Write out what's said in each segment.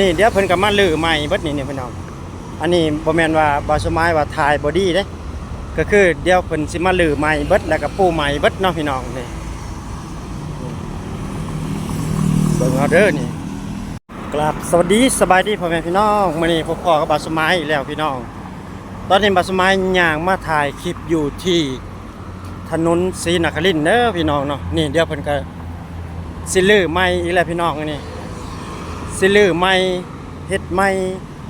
นี่เดี๋ยวเพิ่นก็มาลื้อใหม่เบิดนี่นี่พี่น้องอันนี้บ่แม่นว่าบ่สมัยว่าถ่ายบอดี้เด้ก็คือเดี๋ยวเพิ่นสิมาลื้อใหม่เบิดแล้วก็ปูใหม่เบิดเนาะพี่น้องนี่เบิ่งเอาเด้อนี่กราบสวัสดีสบายดีพ่อแม่พี่น้องมื้อนี้พบพ่อกับบาสมัยแล้วพี่น้อง ตอนนี้บาสมัยย่างมาถ่ายคลิปอยู่ที่ถนนศรีนครินทร์เด้อพี่น้องเนาะนี่เดี๋ยวเพิ่นก็สิลื้อใหม่อีกแล้วพี่น้องอัน สิลือไม่เฮ็ดไม่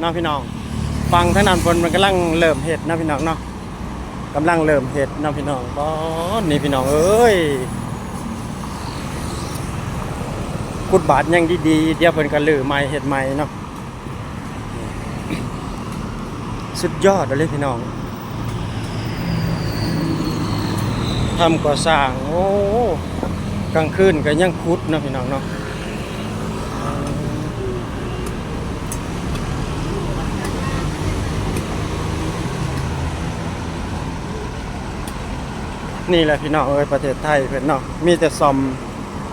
เนาะพี่น้อง ฟังทางนันเพิ่นมันกำลังเริ่มเฮ็ดเนาะพี่น้องเนาะกำลังเริ่มเฮ็ดเนาะพี่น้องบ่นี่พี่น้องเอ้ยกุดบาทยังดีๆเดี๋ยวเพิ่นก็ลือไม่เฮ็ดไม่เนาะสุดยอดเลยพี่น้องทำก่อสร้างโอ้กลางคืนก็ยังขุดนะพี่น้องเนาะ นี่แหละพี่น้องเอ้ยประเทศไทยเพิ่นเนาะมีแต่ซอม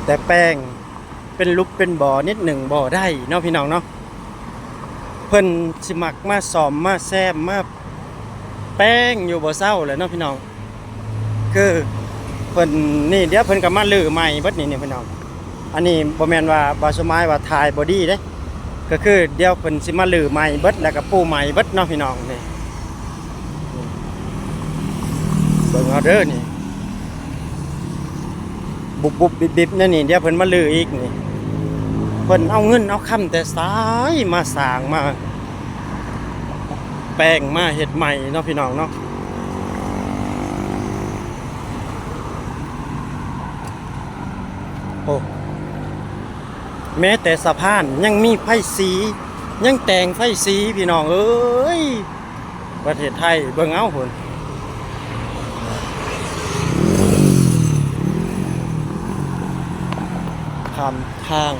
แต่แป้งเป็นลุกเป็นบ่อนิดหนึ่งบ่อได้เนาะพี่น้องเนาะเพิ่นสิมักมาซอมมาแซมมาแป้งอยู่บ่เศร้าเลยเนาะพี่น้อง คือเพิ่นนี่เดี๋ยวเพิ่นก็มาลื้อใหม่เบิดนี่นี่พี่น้อง อันนี้บ่แม่นว่าบ่สมัยว่าถ่ายบอดี้เด้ก็คือเดี๋ยวเพิ่นสิมาลื้อใหม่เบิดแล้วก็ปูใหม่เบิดเนาะพี่น้องนี่เบิ่งเอาเด้อนี่ บุบบุบบิบบิบนั่นนี่เดี๋ยวเพิ่นมาลืออีกนี่เพิ่นเอาเงินเอาคำแต่สายมาสางมา แปลงมาเฮ็ดใหม่เนาะพี่น้องเนาะโอ้แม้แต่สะพานยังมีไฟสี ยังแต่งไฟสีพี่น้องเอ้ยประเทศไทยเบิ่งเอาพุ่น ทำทาง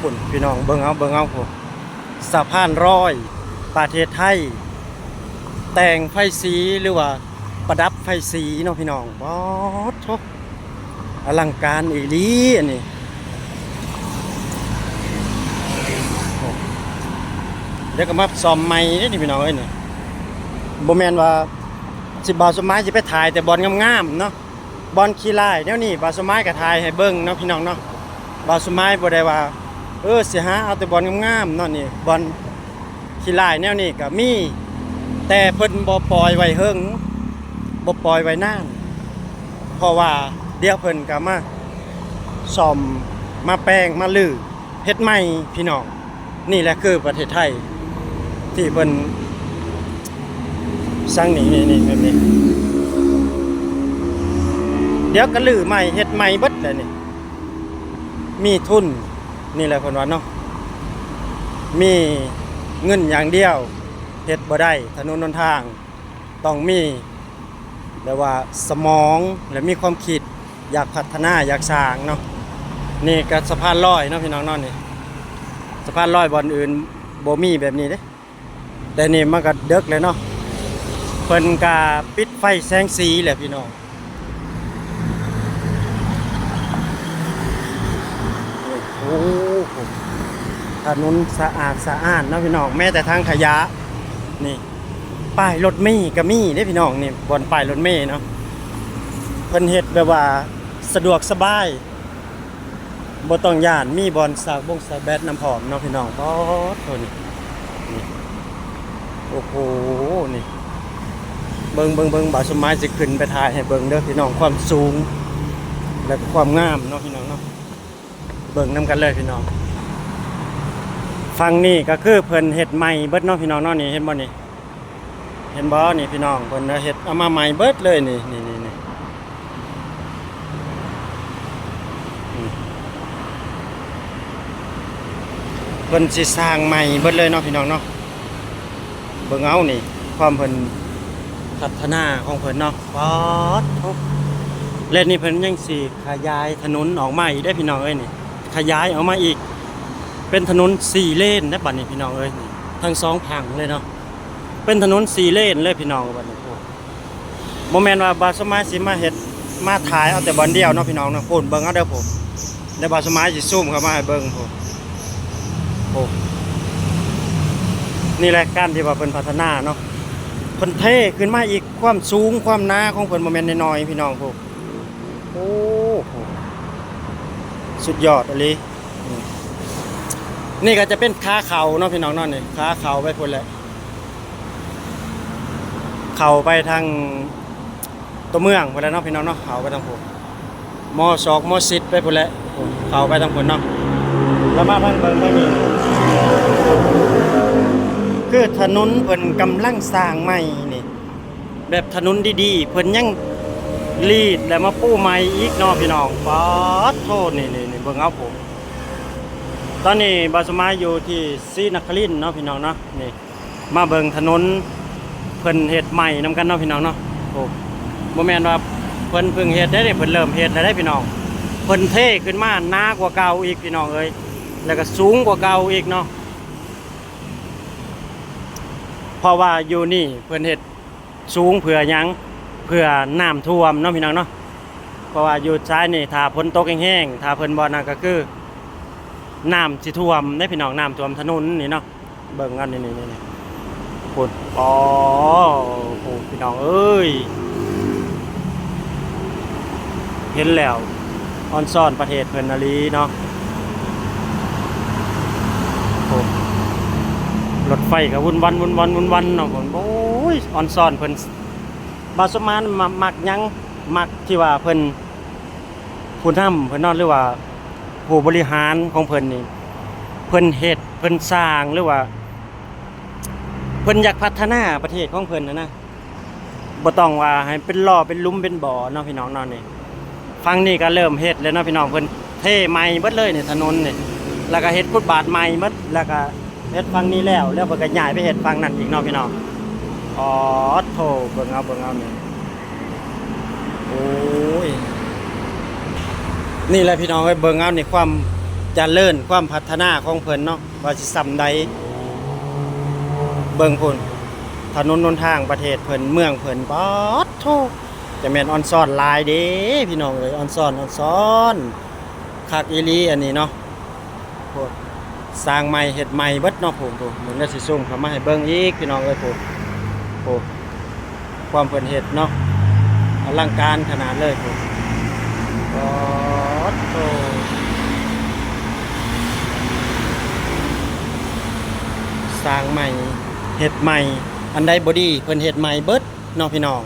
ปุ่นพี่น้องเบิ่งเอาเบิ่งเอาผมสะพานร้อยประเทศไทย แต่งไฟสีหรือว่าประดับไฟสีเนาะพี่น้องบอสอลังการอีลีอันนี้โอ้ เดี๋ยวก็มาซ่อมใหม่เด้นี่พี่น้องเอ้ยนี่บแมนว่าสิบบาสมัยสิไปถ่ายแต่บอลงามๆเนาะบอลขี้ลายเดี๋ยวนี้บาสมัยก็ถ่ายให้เบิ่งเนาะพี่น้องเนาะบาสมัยบ่ได้ว่า เออสิหาเอาแต่บอลงามๆเนาะนี่บอลขี้ลายแนวนี้ก็มี แต่เพิ่นบ่ปล่อยไว้เฮิงบ่ปล่อยไว้นานเพราะว่าเดี๋ยวเพิ่นก็มาซ่อมมาแปลงมาลือเฮ็ดใหม่พี่น้องนี่แหละคือประเทศไทย ที่เพิ่นสร้างนี่นี่นี่แบบนี้ เดี๋ยวก็ลื้อใหม่เฮ็ดใหม่เบิดเลยนี่ มีทุนนี่แหละเพิ่นว่าเนาะมีเงินอย่างเดียวเฮ็ดบ่ได้ถนนหนทาง ต้องมีแบบว่าสมองและมีความคิดอยากพัฒนาอยากสร้างเนาะนี่ก็สะพานลอยเนาะพี่น้องนาะนี่สะพานลอยบอนอื่นบ่มีแบบนี้เด้ แต่นี่มันก็เดึกเลยเนาะเพิ่นกาปิดไฟแสงสีแหละพี่น้องโอ้โหถนนสะอาดสะอาดนะพี่น้องแม้แต่ทางขยะนี่ป้ายรถเมล์ก็มีเด้พี่น้องนี่บนป้ายรถเมล์เนาะเพิ่นเฮ็ดแบบว่าสะดวกสบายบ่ต้องย่านมีบอลสากบงสากแบดน้ำผอมเนาะพี่น้องป๊อดโทนี่นี่ โอ้โห นี่ เบิงเบิงเบิงบาสมัยสิขึ้นไปถ่ายให้เบิงเด้อพี่น้องความสูง และความงามเนาะพี่น้องเนาะ เบิงนํกันเลยพี่น้อง ฟังนี่ก็คือเพิ่นเฮ็ดใหม่เบิดเนาะพี่น้องเนาะนี่เห็นบ่นี่ เห็นบ่นี่พี่น้องเพิ่นเฮ็ดเอามาใหม่เบิดเลยนี่นี่นี่นี่เพิ่นสิสร้างใหม่เบิดเลยเนาะพี่น้องเนาะ เบิ่งเอานี่ ความเพิ่นพัฒนาของเพิ่นเนาะปอดโถ่และนี่เพิ่นยังสิขยายถนนออกมาอีกได้พี่น้องเอ้ยนี่ ขยายออกมาอีก เป็นถนนสี่เลนนะบัดนี้พี่น้องเอ้ยนี่ทั้งสองผังเลยเนาะเป็นถนนสี่เลนเลยพี่น้องบัดนี้โอ้บ่แม่นว่าบาสมัยสิมาเฮ็ดมาถ่ายเอาแต่บอลเดียวเนาะพี่น้องเนาะพูนเบิ่งเอาเด้อผมเดี๋ยวบาสมัยสิซูมเข้ามาให้เบิ่งผมโอ้ นี่แหละการที่ว่าเพิ่นพัฒนาเนาะเพิ่นเท่ขึ้นมาอีกความสูงความหนาของเพิ่นบ่แม่นน้อยๆพี่น้องผมโอ้โหสุดยอดอะลีนี่ก็จะเป็นขาเขาเนาะพี่น้องนาะนี่ขาเขาไปคนแหละเข้าไปทางตัวเมืองไปแล้วเนาะพี่น้องเนาะเข้าไปทางผมมอสอกมอสิดไปคนแหละเข้าไปทางพุ่นเนาะแล้วมาทางเบิ่งทางนี้ คือถนนเพิ่นกำลังสร้างใหม่นี่ แบบถนนดีๆ เพิ่นยังลีดแล้วมาปูใหม่อีกเนาะพี่น้องป๊าดโทษนี่นี่นี่เบิ่งเอาผม ตอนนี้บาสมาอยู่ที่ศรีนครินเนาะพี่น้องเนาะนี่ มาเบิ่งถนนเพิ่นเฮ็ดใหม่นํกันเนาะพี่น้องเนาะโอ้บ่แม่นว่าเพิ่นเพิ่งเฮ็ดได้เด้เพิ่นเริ่มเฮ็ดแล้วได้พี่น้องเพิ่นเท่ขึ้นมาหนากว่าเก่าอีกพี่น้องเอ้ยแล้วก็สูงกว่าเก่าอีกเนาะ เพราะว่าอยู่นี่เพิ่นเฮ็ดสูงเพื่อยังเพื่อน้ำท่วมเนาะพี่น้องเนาะเพราะว่าอยู่ซ้ายนี่ถ้าฝนตกแห้งๆถ้าเพิ่นบ่นั่นก็คือน้ำสิท่วมได้พี่น้องน้ำท่วมถนนนี่เนาะเบิ่งกันนี่นี่นี่พูดอ๋อโหพี่น้องเอ้ยเห็นแล้วออนซ่อนประเทศเพิ่นนาลีเนาะโอ้ รถไฟก็วุ่นวันวุ่นวันวุ่นวันเนาะผมโอ้ยออนซอนเพิ่นบาสมานมามักยังมักที่ว่าเพิ่นผู้นำเพิ่นนอนหรือว่าผู้บริหารของเพิ่นนี่เพิ่นเฮ็ดเพิ่นสร้างหรือว่า เพิ่นอยากพัฒนาประเทศของเพิ่นนะนะบ่ต้องว่าให้เป็นล่อเป็นลุมเป็นบ่อเนาะพี่น้องเนาะนี่ฟังนี่ก็เริ่มเฮ็ดแล้วเนาะพี่น้องเพิ่นเทใหม่เบิดเลยนี่ถนนนี่แล้วก็เฮ็ดฟุตบาทใหม่หมดแล้วก็ เฮ็ดฝั่งนี้แล้วแล้วเพิ่นก็ย้ายไปเฮ็ดฝั่งนั้นอีกเนาะพี่น้องอ๋อโถเบิ่งเอาเบิ่งเอานี่โอ้ยนี่แหละพี่น้องเอ้เบิ่งเอานี่ความเจริญความพัฒนาของเพิ่นเนาะว่าสิส่ำใดเบิ่งพุ่นถนนหนทางประเทศเพิ่นเมืองเพิ่นป๊อดโทจะแม่นออนซ่อนลายเด้พี่น้องเอ้ยออนซ่อนออนซ่อนคักอีหลีอันนี้เนาะพวก สร้างใหม่เฮ็ดใหม่เบิดเนาะผมผมเหมือนกับสิส่งเขามาให้เบิ่งอีกพี่น้องเอ้ยผมโอ้ความเพิ่นเฮ็ดเนาะอลังการขนาดเลยผมป๊อดโทสร้างใหม่เฮ็ดใหม่ อันใดบ่ดีเพิ่นเฮ็ดใหม่เบิดเน้องพี่น้อง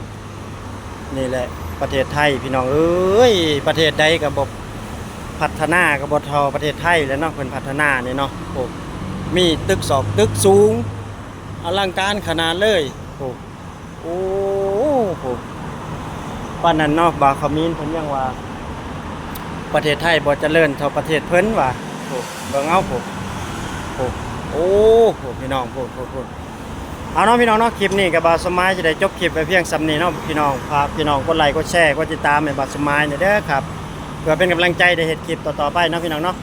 นี่แหละประเทศไทยพี่น้องเอ้ยประเทศใดก็บ่ พัฒนากบทประเทศไทยแล้วเนาะเพิ่นพัฒนานี่เนาะโอ้มีตึกสอบตึกสูงอลังการขนาดเลยโอ้โอ้โหป้านนั้นเนาะบาคามีนเพิ่นยังว่า ประเทศไทยบ่เจริญเท่าประเทศเพิ่นว่าโอ้เบิ่งเอาผมโอ้โอ้โหพี่น้องพูดพูดพูดเอาเนาะพี่น้องเนาะคลิปนี้กับบาสมายจะได้จบคลิปไปเพียงสำนีเนาะพี่น้องฝากพี่น้องกดไลค์กดแชร์กดติดตามให้บาสมายเนี่ยเด้อครับ พื่อเป็นกำลังใจในเหตุคลิปต่อๆไปนะพี่น้องเนาะ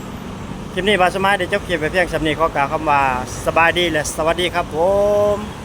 คลิปนี้บาสมายได้จบคลิปไปเพียงสำนี้ขอกล่าวคำว่าสบายดีและสวัสดีครับผม